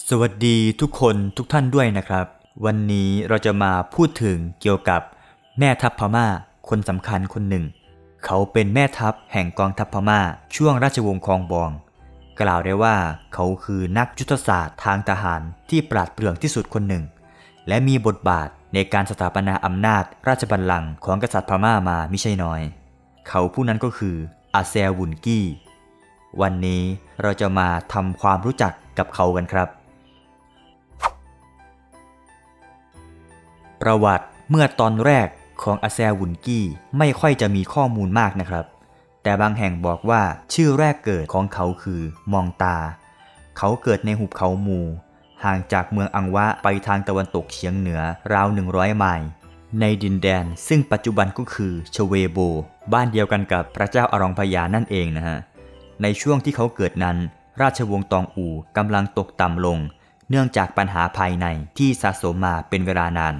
สวัสดีทุกคนทุกท่านด้วยนะครับ วันนี้เราจะมาพูดถึงเกี่ยวกับแม่ทัพพม่า คนสำคัญคนหนึ่ง เขาเป็นแม่ทัพแห่งกองทัพพม่า ช่วงราชวงศ์คองบอง กล่าวได้ว่าเขาคือนักยุทธศาสตร์ทางทหารที่ปราดเปรื่องที่สุดคนหนึ่ง และมีบทบาทในการสถาปนาอำนาจราชบัลลังก์ของกษัตริย์พม่ามาไม่ใช่น้อย เขาผู้นั้นก็คืออาเซวุนกี้ วันนี้เราจะมาทำความรู้จักกับเขากันครับ ประวัติเมื่อตอนแรกของอาแซวุนกี้ไม่ค่อยจะมีข้อมูลมากนะครับ แต่บางแห่งบอกว่าชื่อแรกเกิดของเขาคือมองตา เขาเกิดในหุบเขามูห่างจากเมืองอังวะไปทางตะวันตกเฉียงเหนือราว 100 ไมล์ในดินแดนซึ่งปัจจุบันก็คือชเวโบ บ้านเดียวกันกับพระเจ้าอารองพยานั่นเองนะฮะ ในช่วงที่เขาเกิดนั้น ราชวงศ์ตองอูกำลังตกต่ำลง เนื่องจากปัญหาภายในที่สะสมมาเป็นเวลานาน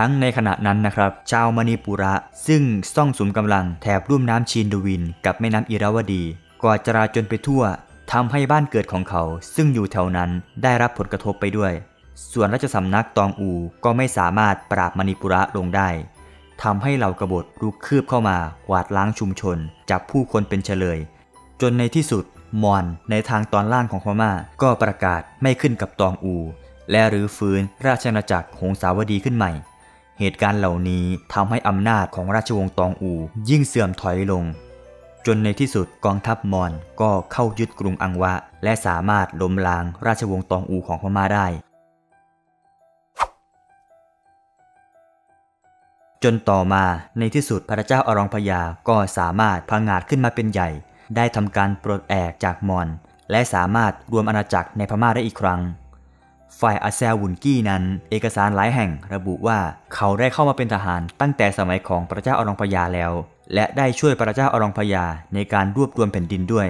ทั้งในขณะนั้นนะครับ ชาวมณีปุระ ซึ่งซ่องสุมกำลังแถบรุ่มน้ำชินดวิน กับแม่น้ำอิราวดีก่อจราจนไปทั่วทำให้บ้านเกิดของเขา ซึ่งอยู่แถวนั้นได้รับผลกระทบไปด้วย ส่วนราชสำนักตองอูก็ไม่สามารถปราบมณีปุระลงได้ทำให้เหล่ากบฏรุกคืบเข้ามากวาดล้างชุมชน จับผู้คนเป็นเฉลย จนในที่สุดมอนในทางตอนล่างของพม่าก็ประกาศไม่ขึ้นกับตองอู และรื้อฟื้นราชอาณาจักรหงสาวดีขึ้นใหม่ เหตุการณ์เหล่านี้ทำให้อำนาจของราชวงศ์ตองอู ยิ่งเสื่อมถอยลง จนในที่สุดกองทัพมอญก็เข้ายึดกรุงอังวะ และสามารถล้มล้างราชวงศ์ตองอูของพม่าได้ จนต่อมาในที่สุดพระเจ้าอรองพยาก็สามารถพังงาดขึ้นมาเป็นใหญ่ ได้ทำการปลดแอกจากมอญและสามารถรวมอาณาจักรในพม่าได้อีกครั้ง ฝ่ายอาแซวุนกี้นั้น เอกสารหลายแห่งระบุว่าเขาได้เข้ามาเป็นทหารตั้งแต่สมัยของพระเจ้าอรองพยาแล้ว และได้ช่วยพระเจ้าอรองพยาในการรวบรวมแผ่นดินด้วย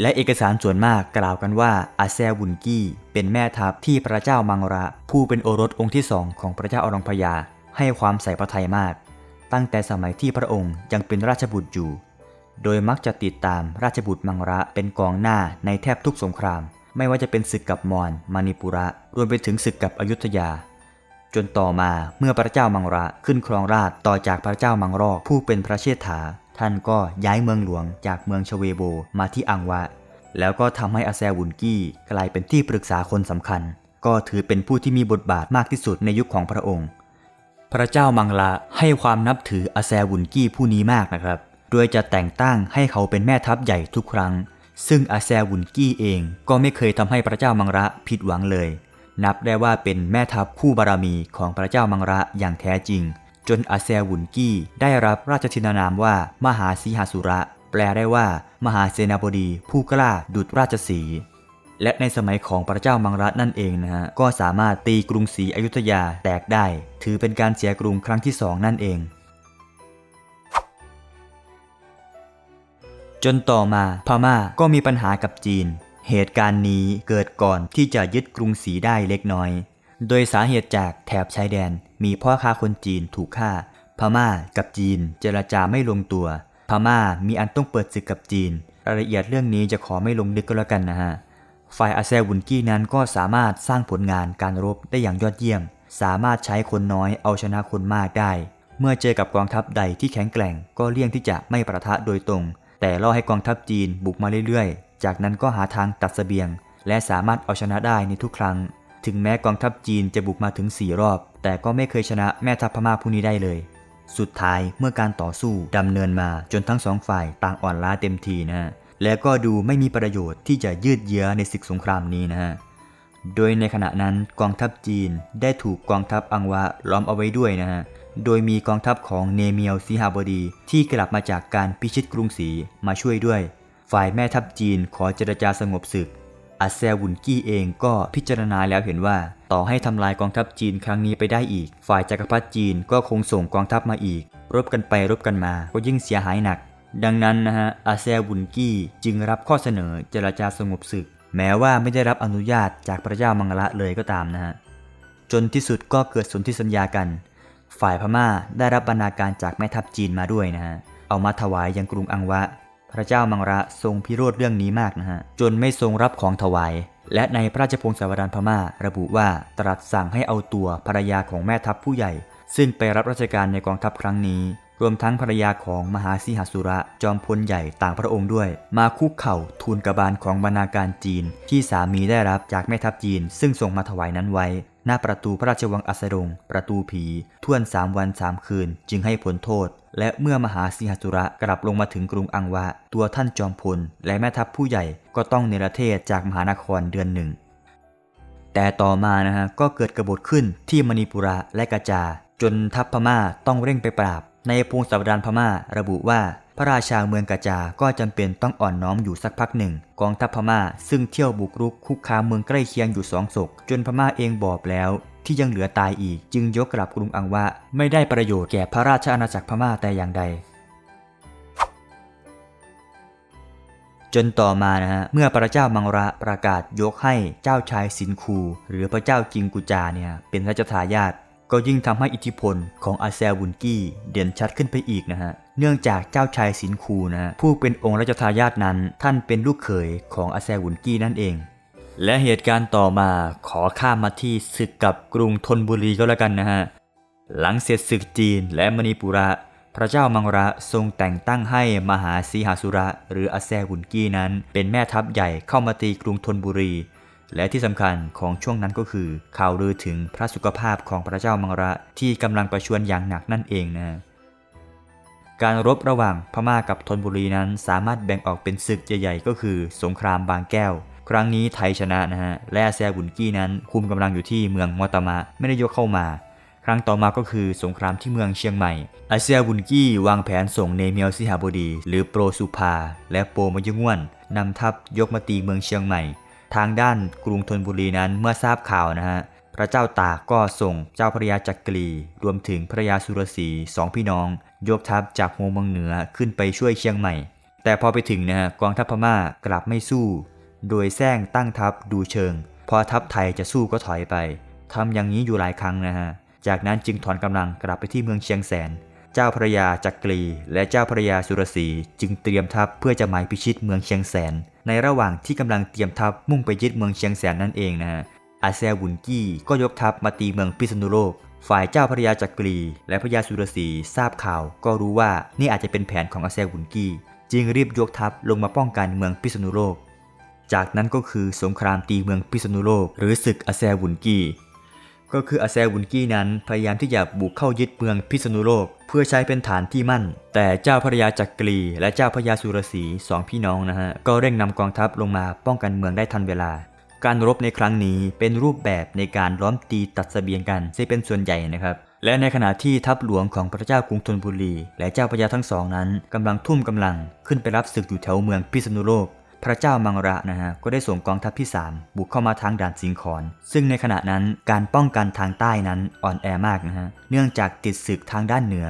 และเอกสารส่วนมากกล่าวกันว่าอาแซวุนกี้ เป็นแม่ทัพที่พระเจ้ามังระ ผู้เป็นโอรสองค์ที่สองของพระเจ้าอรองพยา ให้ความใส่พระทัยมาก ตั้งแต่สมัยที่พระองค์ยังเป็นราชบุตรอยู่ โดยมักจะติดตามราชบุตรมังระเป็นกองหน้าในแทบทุกสงคราม ไม่ว่าจะเป็นศึกกับมอญมานิปุระ รวมไปถึงศึกกับอยุธยา จนต่อมาเมื่อพระเจ้ามังระขึ้นครองราชต่อจากพระเจ้ามังรอกผู้เป็นพระเชษฐา ท่านก็ย้ายเมืองหลวงจากเมืองชเวโบมาที่อังวะ แล้วก็ทำให้อาแซวุนกี้กลายเป็นที่ปรึกษาคนสำคัญ ก็ถือเป็นผู้ที่มีบทบาทมากที่สุดในยุคของพระองค์ พระเจ้ามังละให้ความนับถืออาแซวุนกี้ผู้นี้มากนะครับ โดยจะแต่งตั้งให้เขาเป็นแม่ทัพใหญ่ทุกครั้ง ซึ่งอาแซวุนกี้เองก็ไม่เคยทำให้พระเจ้ามังระผิดหวังเลย นับได้ว่าเป็นแม่ทัพคู่บารมีของพระเจ้ามังระอย่างแท้จริง จนอาแซวุนกี้ได้รับราชทินานามว่ามหาสีหาสุระ แปลได้ว่า มหาเสนาบดีผู้กล้าดุจราชสี และในสมัยของพระเจ้ามังรัตนั่นเองนะฮะก็สามารถตีกรุงศรีอยุธยาแตกได้ ถือเป็นการเสียกรุงครั้งที่สองนั่นเอง จนต่อมาพม่าก็มีปัญหากับจีน เหตุการณ์นี้เกิดก่อนที่จะยึดกรุงศรีได้เล็กน้อย โดยสาเหตุจากแถบชายแดนมีพ่อค้าคนจีนถูกฆ่า พม่ากับจีนเจรจาไม่ลงตัว พม่ามีอันต้องเปิดศึกกับจีน รายละเอียดเรื่องนี้จะขอไม่ลงลึกก็แล้วกันนะฮะ ฝ่ายอาแซวุนกี้นั้นก็สามารถสร้างผลงานการรบได้อย่างยอดเยี่ยม สามารถใช้คนน้อยเอาชนะคนมากได้ เมื่อเจอกับกองทัพใดที่แข็งแกร่ง ก็เลี่ยงที่จะไม่ประทะโดยตรง แต่ล่อให้กองทัพจีนบุกมาเรื่อยๆ จากนั้นก็หาทางตัดเสบียง และสามารถเอาชนะได้ในทุกครั้ง ถึงแม้กองทัพจีนจะบุกมาถึง 4 รอบ แต่ก็ไม่เคยชนะแม่ทัพพม่าผู้นี้ได้เลย สุดท้ายเมื่อการต่อสู้ดำเนินมาจนทั้งสองฝ่ายต่างอ่อนล้าเต็มทีนะฮะ และก็ดูไม่มีประโยชน์ที่จะยืดเยื้อในศึกสงครามนี้นะฮะ โดยในขณะนั้นกองทัพจีนได้ถูกกองทัพอังวะล้อมเอาไว้ด้วยนะฮะ โดยมีกองทัพของเนเมียวซีฮาบดี ที่กลับมาจากการพิชิตกรุงศรีมาช่วยด้วย ฝ่ายแม่ทัพจีนขอเจรจาสงบศึก อาแซวุนกี้เองก็พิจารณาแล้วเห็นว่า ต่อให้ทำลายกองทัพจีนครั้งนี้ไปได้อีก ฝ่ายจักรพรรดิจีนก็คงส่งกองทัพมาอีก รบกันไปรบกันมาก็ยิ่งเสียหายหนัก ดังนั้นนะฮะอาแซวุนกี้จึงรับข้อเสนอเจรจาสงบศึก แม้ว่าไม่ได้รับอนุญาตจากพระเจ้ามังละเลยก็ตามนะฮะจนที่สุดก็เกิดสนธิสัญญากัน ฝ่ายพม่าได้รับบรรณาการจากแม่ทัพจีนมาด้วยนะฮะ เอามาถวายยังกรุงอังวะ พระเจ้ามังระทรงพิโรธเรื่องนี้มากนะฮะ จนไม่ทรงรับของถวาย และในพระราชพงศาวดารพม่าระบุว่าตรัสสั่งให้เอาตัวภรรยาของแม่ทัพผู้ใหญ่ ซึ่งไปรับราชการในกองทัพครั้งนี้ รวมทั้งภรรยาของมหาสิหสุระจอมพลใหญ่ต่างพระองค์ด้วย มาคุกเข่าทูลกบาลของบรรณาการจีน ที่สามีได้รับจากแม่ทัพจีน ซึ่งส่งมาถวายนั้นไว้ หน้าประตูพระราชวังอัสดง ประตูผีท่วนสามวันสามคืน จึงให้ผลโทษ และเมื่อมหาสิหสุระกลับลงมาถึงกรุงอังวะ ตัวท่านจอมพล และแม่ทัพผู้ใหญ่ก็ต้องเนรเทศจากมหานครเดือนหนึ่งแต่ต่อมานะฮะก็เกิดกบฏขึ้นที่มณีปุระและกาจา จนทัพพม่าต้องเร่งไปปราบ ในพงศาวดารพม่าระบุว่า พระราชาเมืองกาจาก็จำเป็นต้องอ่อนน้อมอยู่สักพักหนึ่ง กองทัพพม่า ซึ่งเที่ยวบุกรุกคุกคามเมืองใกล้เคียงอยู่สองศกจนพม่าเองบอบแล้ว ที่ยังเหลือตายอีก จึงยกกลับกรุงอังวะไม่ได้ประโยชน์แก่พระราชอาณาจักรพม่าแต่อย่างใดจนต่อมานะฮะ เมื่อพระเจ้ามังระประกาศยกให้เจ้าชายสินคู หรือพระเจ้าจิงกุจาเนี่ยเป็นราชทายาท ก็ยิ่งทำให้อิทธิพลของอาเซวุนกี้เด่นชัดขึ้นไปอีกนะฮะ เนื่องจากเจ้าชายสินคูนะฮะผู้เป็นองค์ราชทายาทนั้น ท่านเป็นลูกเขยของอาเซวุนกี้นั่นเอง และเหตุการณ์ต่อมาขอข้ามมาที่ศึกกับกรุงธนบุรีก็แล้วกันนะฮะ หลังเสร็จศึกจีนและมณีปุระ พระเจ้ามังระทรงแต่งตั้งให้มหาสีหาสุระ หรืออาแซวุนกี้นั้น เป็นแม่ทัพใหญ่เข้ามาตีกรุงธนบุรี และที่สำคัญของช่วงนั้นก็คือ ข่าวลือถึงพระสุขภาพของพระเจ้ามังระที่กำลังประชวรอย่างหนักนั่นเองนะการรบระหว่างพม่ากับธนบุรีนั้นสามารถแบ่งออกเป็นศึกใหญ่ๆ ก็คือ สงครามบางแก้ว ครั้งนี้ไทยชนะนะฮะ และอาแซบุนกี้นั้นคุมกำลังอยู่ที่เมืองมอตามะไม่ได้ยกเข้ามา ครั้งต่อมาก็คือสงครามที่เมืองเชียงใหม่อาเซียบุนกี้วางแผนส่งเนเมียวสิหาบดี หรือโปรสุภา และโปมยงวนนำทัพยกมาตีเมืองเชียงใหม่ ทางด้านกรุงธนบุรีนั้นเมื่อทราบข่าวนะฮะพระเจ้าตากก็ส่งเจ้าพระยาจักรี รวมถึงพระยาสุรสีสองพี่น้อง ยกทัพจากหัวเมืองเหนือขึ้นไปช่วยเชียงใหม่ แต่พอไปถึงนะฮะกองทัพพม่ากลับไม่สู้ โดยแซงตั้งทัพดูเชิง พอทัพไทยจะสู้ก็ถอยไปทำอย่างนี้อยู่หลายครั้งนะฮะจากนั้นจึงถอนกำลังกลับไปที่เมืองเชียงแสน เจ้าพระยาจักรี และเจ้าพระยาสุรสีจึงเตรียมทัพเพื่อจะหมายพิชิตเมืองเชียงแสน ในระหว่างที่กำลังเตรียมทัพมุ่งไปยึดเมืองเชียงแสนนั่นเองนะฮะอาเซวุนกี้ก็ยกทัพมาตีเมืองพิษณุโลก ฝ่ายเจ้าพระยาจักรี และพระยาสุรสีทราบข่าว ก็รู้ว่านี่อาจจะเป็นแผนของอาเซวุนกี้ จึงรีบยกทัพลงมาป้องกันเมืองพิษณุโลก จากนั้นก็คือสงครามตีเมืองพิษณุโลก หรือศึกอาเซวุนกี้ ก็คืออาแซวุนกี้นั้นพยายามที่จะบุกเข้ายึดเมืองพิษณุโลก เพื่อใช้เป็นฐานที่มั่น แต่เจ้าพระยาจักรี และเจ้าพระยาสุรสีสองพี่น้องนะฮะก็เร่งนำกองทัพลงมาป้องกันเมืองได้ทันเวลา การรบในครั้งนี้เป็นรูปแบบในการล้อมตีตัดเสบียงกันซึ่งเป็นส่วนใหญ่นะครับและในขณะที่ทัพหลวงของพระเจ้ากรุงธนบุรี และเจ้าพระยาทั้งสองนั้นกำลังทุ่มกำลังขึ้นไปรับศึกอยู่แถวเมืองพิษณุโลก พระเจ้ามังระนะฮะก็ได้ส่งกองทัพที่ 3 บุกเข้ามาทางด่านสิงขอนซึ่งในขณะนั้นการป้องกันทางใต้นั้นอ่อนแอมากนะฮะเนื่องจากติดศึกทางด้านเหนือ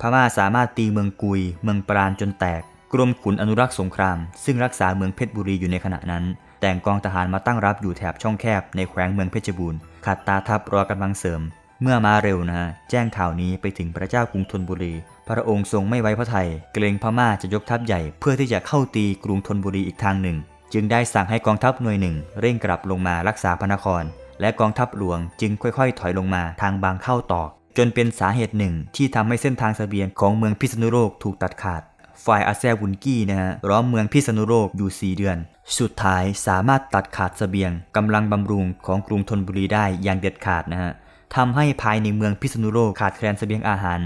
พม่าสามารถตีเมืองกุย เมืองปราณจนแตก กรมขุนอนุรักษ์สงคราม ซึ่งรักษาเมืองเพชรบุรีอยู่ในขณะนั้น แต่งกองทหารมาตั้งรับอยู่แถบช่องแคบในแขวงเมืองเพชรบูรณ์ขัดตาทัพรอกำลังเสริม เมื่อมาเร็วนะฮะแจ้งข่าวนี้ไปถึงพระเจ้ากรุงธนบุรี พระองค์ทรงไม่ไว้พระทัยเกรงพม่าจะยกทัพใหญ่เพื่อที่จะเข้าตีกรุงธนบุรีอีกทางหนึ่ง จึงได้สั่งให้กองทัพหน่วยหนึ่ง เร่งกลับลงมารักษาพระนคร และกองทัพหลวงจึงค่อย ๆ ถอยลงมาทางบางเข้าตอกจนเป็นสาเหตุหนึ่งที่ทำให้เส้นทางเสบียงของเมืองพิษณุโลกถูกตัดขาดฝ่ายอาแซวุนกี้นะฮะล้อมเมืองพิษณุโลกอยู่ 4 เดือน สุดท้ายสามารถตัดขาดเสบียงกำลังบำรุงของกรุงธนบุรีได้อย่างเด็ดขาดนะฮะ ทำให้ภายในเมืองพิษณุโลกขาดแคลนเสบียงอาหาร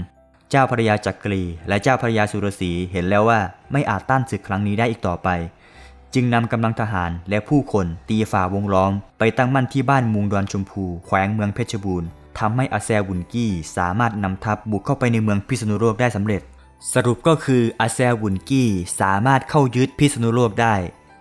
เจ้าพระยาจักรี และเจ้าพระยาสุรสีเห็นแล้วว่าไม่อาจต้านศึกครั้งนี้ได้อีกต่อไป จึงนำกำลังทหารและผู้คนตีฝ่าวงล้อม ไปตั้งมั่นที่บ้านมุงดอนชมพู แขวงเมืองเพชรบูรณ์ทำให้อาแซวุนกี้สามารถนำทัพบุกเข้าไปในเมืองพิษณุโลกได้สำเร็จ สรุปก็คืออาแซวุนกี้สามารถเข้ายึดพิษณุโลกได้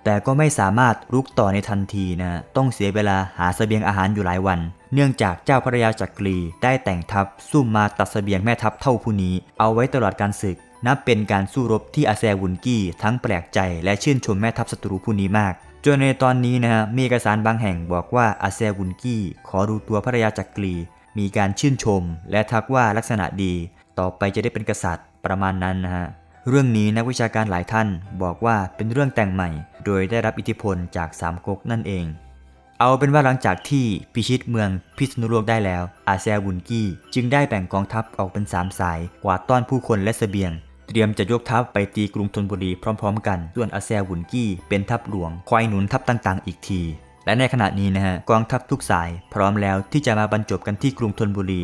แต่ก็ไม่สามารถรุกต่อในทันทีนะ ต้องเสียเวลาหาเสบียงอาหารอยู่หลายวัน เนื่องจากเจ้าพระยาจักรีได้แต่งทัพซุ่มมาตัดเสบียงแม่ทัพเท่าผู้นี้ เอาไว้ตลอดการศึก นับเป็นการสู้รบที่อาแซวุนกี้ทั้งแปลกใจและชื่นชมแม่ทัพศัตรูผู้นี้มากจนในตอนนี้นะฮะมีเอกสารบางแห่งบอกว่าอาแซวุนกี้ขอดูตัวพระยาจักรี มีการชื่นชม และทักว่าลักษณะดี ต่อไปจะได้เป็นกษัตริย์ประมาณนั้นนะฮะเรื่องนี้นักวิชาการหลายท่านบอกว่าเป็นเรื่องแต่งใหม่ โดยได้รับอิทธิพลจากสามก๊กนั่นเอง เอาเป็นว่าหลังจากที่พิชิตเมืองพิษณุโลกได้แล้ว อาเซียบุนกี้จึงได้แบ่งกองทัพออกเป็นสามสายกวาดต้อนผู้คนและเสบียง เตรียมจะยกทัพไปตีกรุงธนบุรีพร้อมๆ กัน ส่วนอาเซียบุนกี้เป็นทัพหลวงคอยหนุนทัพต่างๆ อีกทีและในขณะนี้นะฮะกองทัพทุกสายพร้อมแล้วที่จะมาบรรจบกันที่กรุงธนบุรี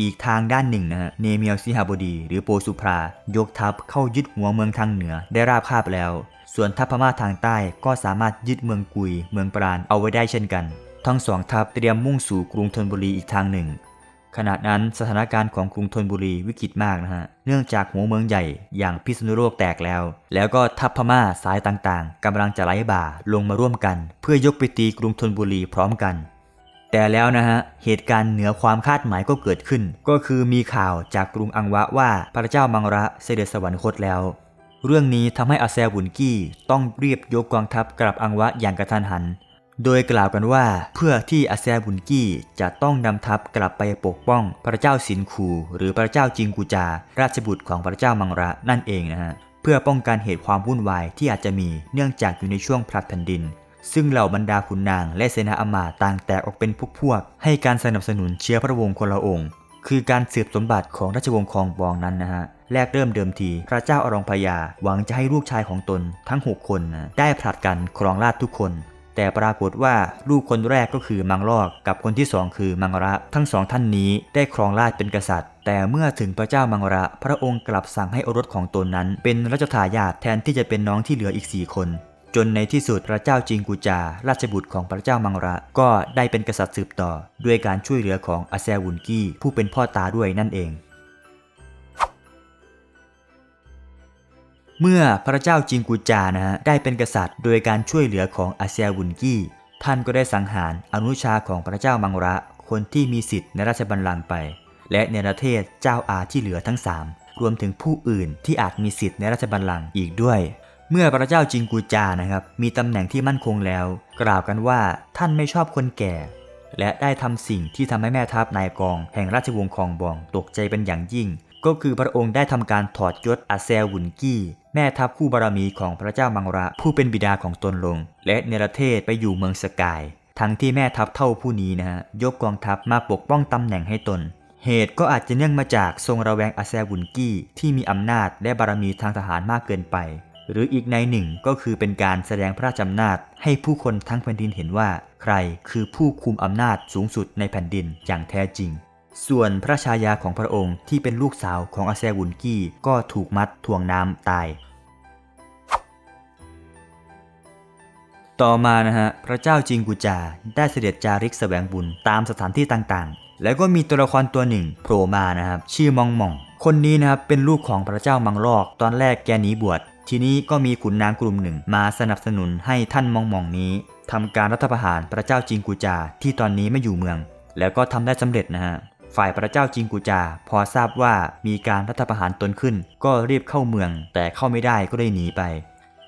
อีกทางด้านหนึ่งนะฮะเนเมียลสิหบดี หรือโปสุพรายกทัพเข้ายึดหัวเมืองทางเหนือได้ราบคาบแล้ว ส่วนทัพพม่าทางใต้ก็สามารถยึดเมืองกุย เมืองปราณเอาไว้ได้เช่นกัน ทั้งสองทัพเตรียมมุ่งสู่กรุงธนบุรีอีกทางหนึ่ง ขณะนั้นสถานการณ์ของกรุงธนบุรีวิกฤตมากนะฮะ เนื่องจากหัวเมืองใหญ่อย่างพิษณุโลกแตกแล้ว แล้วก็ทัพพม่าสายต่างๆกำลังจะไล่บ่าลงมาร่วมกัน เพื่อยกไปตีกรุงธนบุรีพร้อมกันแต่แล้วนะฮะ เหตุการณ์เหนือความคาดหมายก็เกิดขึ้น ก็คือมีข่าวจากกรุงอังวะว่าพระเจ้ามังระเสด็จสวรรคตแล้ว เรื่องนี้ทำให้อาแซบุนกี้ต้องเรียบยกกองทัพกลับอังวะอย่างกระทันหัน โดยกล่าวกันว่าเพื่อที่อาแซบุนกี้จะต้องนำทัพกลับไปปกป้องพระเจ้าสินคู หรือพระเจ้าจิงกูจา ราชบุตรของพระเจ้ามังระนั่นเองนะฮะเพื่อป้องกันเหตุความวุ่นวายที่อาจจะมีเนื่องจากอยู่ในช่วงพลัดแผ่นดิน ซึ่งเหล่าบรรดาขุนนางและเสนาอมาต่างแตกออกเป็นพวกๆให้การสนับสนุนเชื้อพระวงศ์คนละองค์ คือการสืบสมบัติของราชวงศ์คองบองนั้นนะฮะแรกเริ่มเดิมที พระเจ้าอรองพยาหวังจะให้ลูกชายของตนทั้ง 6 คนนะได้ผลัดกันครองราชทุกคน แต่ปรากฏว่าลูกคนแรกก็คือมังลอกกับคนที่สองคือมังระ ทั้งสองท่านนี้ได้ครองราชเป็นกษัตริย์ แต่เมื่อถึงพระเจ้ามังระ พระองค์กลับสั่งให้อรสของตนนั้น เป็นรัชทายาทแทนที่จะเป็นน้องที่เหลืออีก 4 คน จนในที่สุดพระเจ้าจิงกูจา ราชบุตรของพระเจ้ามังระ ก็ได้เป็นกษัตริย์สืบต่อ ด้วยการช่วยเหลือของอาแซวุนกี้ผู้เป็นพ่อตาด้วยนั่นเอง เมื่อพระเจ้าจิงกูจานะฮะได้เป็นกษัตริย์ โดยการช่วยเหลือของอาเซียวุนกี้ท่านก็ได้สังหารอนุชาของพระเจ้ามังระ คนที่มีสิทธิ์ในราชบัลลังก์ไป และเนประเทศเจ้าอาที่เหลือทั้งสามรวมถึงผู้อื่นที่อาจมีสิทธิ์ในราชบัลลังก์อีกด้วย เมื่อพระเจ้าจิงกูจานะครับ มีตำแหน่งที่มั่นคงแล้ว กล่าวกันว่าท่านไม่ชอบคนแก่ และได้ทำสิ่งที่ทำให้แม่ทัพนายกอง แห่งราชวงศ์คองบองตกใจเป็นอย่างยิ่ง ก็คือพระองค์ได้ทำการถอดยศอาเซลวุนกี้ แม่ทัพคู่บารมีของพระเจ้ามังระ ผู้เป็นบิดาของตนลง และเนรเทศไปอยู่เมืองสกาย ทั้งที่แม่ทัพเท่าผู้นี้นะฮะยกกองทัพมาปกป้องตำแหน่งให้ตนเหตุก็อาจจะเนื่องมาจากทรงระแวงอาเซลวุนกี้ที่มีอำนาจและบารมีทางทหารมากเกินไป หรืออีกในหนึ่งก็คือเป็นการแสดงพระราชอำนาจ ให้ผู้คนทั้งแผ่นดินเห็นว่า ใครคือผู้คุมอำนาจสูงสุดในแผ่นดินอย่างแท้จริง ส่วนพระชายาของพระองค์ที่เป็นลูกสาวของอาแซวุนกี้ก็ถูกมัดถ่วงน้ำตาย ต่อมานะฮะพระเจ้าจิงกูจาได้เสด็จจาริกแสวงบุญตามสถานที่ต่างๆ แล้วก็มีตัวละครตัวหนึ่งโผล่มานะครับชื่อมองมองคนนี้นะครับเป็นลูกของพระเจ้ามังลอก ตอนแรกแกหนีบวช ทีนี้ก็มีขุนนางกลุ่มหนึ่งมาสนับสนุนให้ท่านมองมองนี้ทำการรัฐประหารพระเจ้าจิงกูจาที่ตอนนี้ไม่อยู่เมือง แล้วก็ทำได้สำเร็จนะฮะฝ่ายพระเจ้าจิงกูจา พอทราบว่ามีการรัฐประหารตนขึ้น ก็รีบเข้าเมือง แต่เข้าไม่ได้ก็ได้หนีไป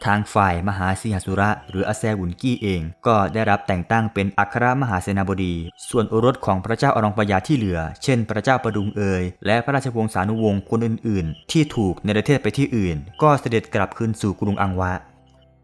ทางฝ่ายมหาสิหสุระ หรืออาแซวุนกี้เอง ก็ได้รับแต่งตั้งเป็นอัครมหาเสนาบดี ส่วนโอรสของพระเจ้าอรองปยาที่เหลือ เช่น พระเจ้าประดุงเอยและพระราชวงศานุวงศ์คนอื่น ๆ ที่ถูกในประเทศไปที่อื่น ก็เสด็จกลับคืนสู่กรุงอังวะ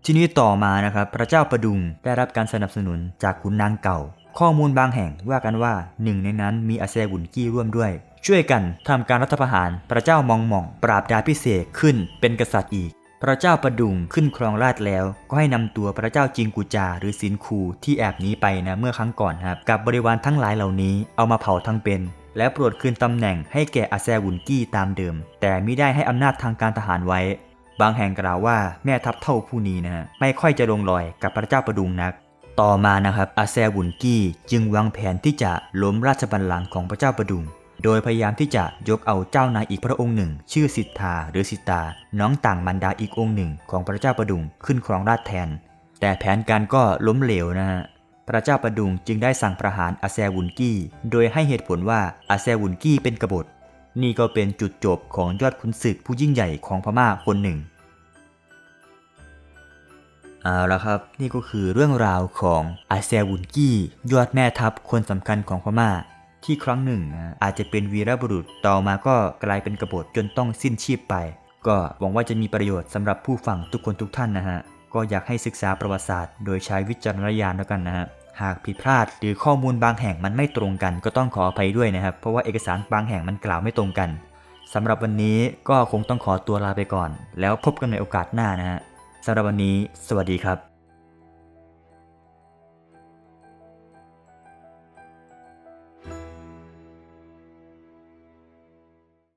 ทีนี้ต่อมานะครับพระเจ้าประดุงได้รับการสนับสนุนจากขุนนางเก่า ข้อมูลบางแห่งว่ากันว่าหนึ่งในนั้นมีอาแซบุนกี้ร่วมด้วยช่วยกันทำการรัฐประหารพระเจ้ามองหม่อง ปราบดาพิเศษขึ้นเป็นกษัตริย์อีก พระเจ้าประดุงขึ้นครองราชแล้ว ก็ให้นำตัวพระเจ้าจิงกูจาหรือสินคูที่แอบหนีไปนะเมื่อครั้งก่อนครับกับบริวารทั้งหลายเหล่านี้เอามาเผาทั้งเป็น และโปรดคืนตำแหน่งให้แก่อาแซวุนกี้ตามเดิม แต่มิได้ให้อำนาจทางการทหารไว้ บางแห่งกล่าวว่าแม่ทัพเท่าผู้นี้นะฮะไม่ค่อยจะลงรอยกับพระเจ้าประดุงนัก ต่อมานะครับอาแซวุนกี้จึงวางแผนที่จะล้มราชบัลลังก์ของพระเจ้าประดุง โดยพยายามที่จะยกเอาเจ้านายอีกพระองค์หนึ่ง ชื่อสิทธาหรือสิตา น้องต่างมันดาอีกองค์หนึ่ง ของพระเจ้าประดุงขึ้นครองราชแทน แต่แผนการก็ล้มเหลวนะฮะพระเจ้าประดุงจึงได้สั่งประหารอาแซวุนกี้ โดยให้เหตุผลว่าอาแซวุนกี้เป็นกบฏ นี่ก็เป็นจุดจบของยอดขุนศึกผู้ยิ่งใหญ่ของพม่าคนหนึ่งเอาละครับนี่ก็คือเรื่องราวของอาเซวุนกี้ ยอดแม่ทัพคนสำคัญของพม่า ที่ครั้งหนึ่งอาจจะเป็นวีรบุรุษต่อมาก็กลายเป็นกบฏจนต้องสิ้นชีพไป ก็หวังว่าจะมีประโยชน์สำหรับผู้ฟังทุกคนทุกท่านนะฮะก็อยากให้ศึกษาประวัติศาสตร์ โดยใช้วิจารณญาณแล้วกันนะฮะหากผิดพลาดหรือข้อมูลบางแห่งมันไม่ตรงกัน ก็ต้องขออภัยด้วยนะครับ เพราะว่าเอกสารบางแห่งมันกล่าวไม่ตรงกันสำหรับวันนี้ก็คงต้องขอตัวลาไปก่อน แล้วพบกันในโอกาสหน้านะฮะสำหรับวันนี้ สวัสดีครับ